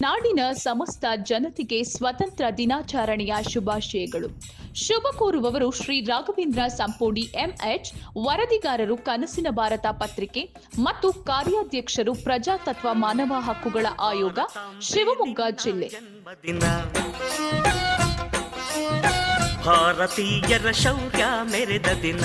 ನಾಡಿನ ಸಮಸ್ತ ಜನತೆಗೆ ಸ್ವತಂತ್ರ ದಿನಾಚರಣೆಯ ಶುಭಾಶಯಗಳು. ಶುಭ ಕೋರುವವರು ಶ್ರೀ ರಾಘವೇಂದ್ರ ಸಂಪೋಡಿ ಎಂಎಚ್ ವರದಿಗಾರರು ಕನಸಿನ ಭಾರತ ಪತ್ರಿಕೆ ಮತ್ತು ಕಾರ್ಯಾಧ್ಯಕ್ಷರು ಪ್ರಜಾತತ್ವ ಮಾನವ ಹಕ್ಕುಗಳ ಆಯೋಗ, ಶಿವಮೊಗ್ಗ ಜಿಲ್ಲೆ. ಭಾರತೀಯರ ಶೌರ್ಯ ಮೆರೆದ ದಿನ.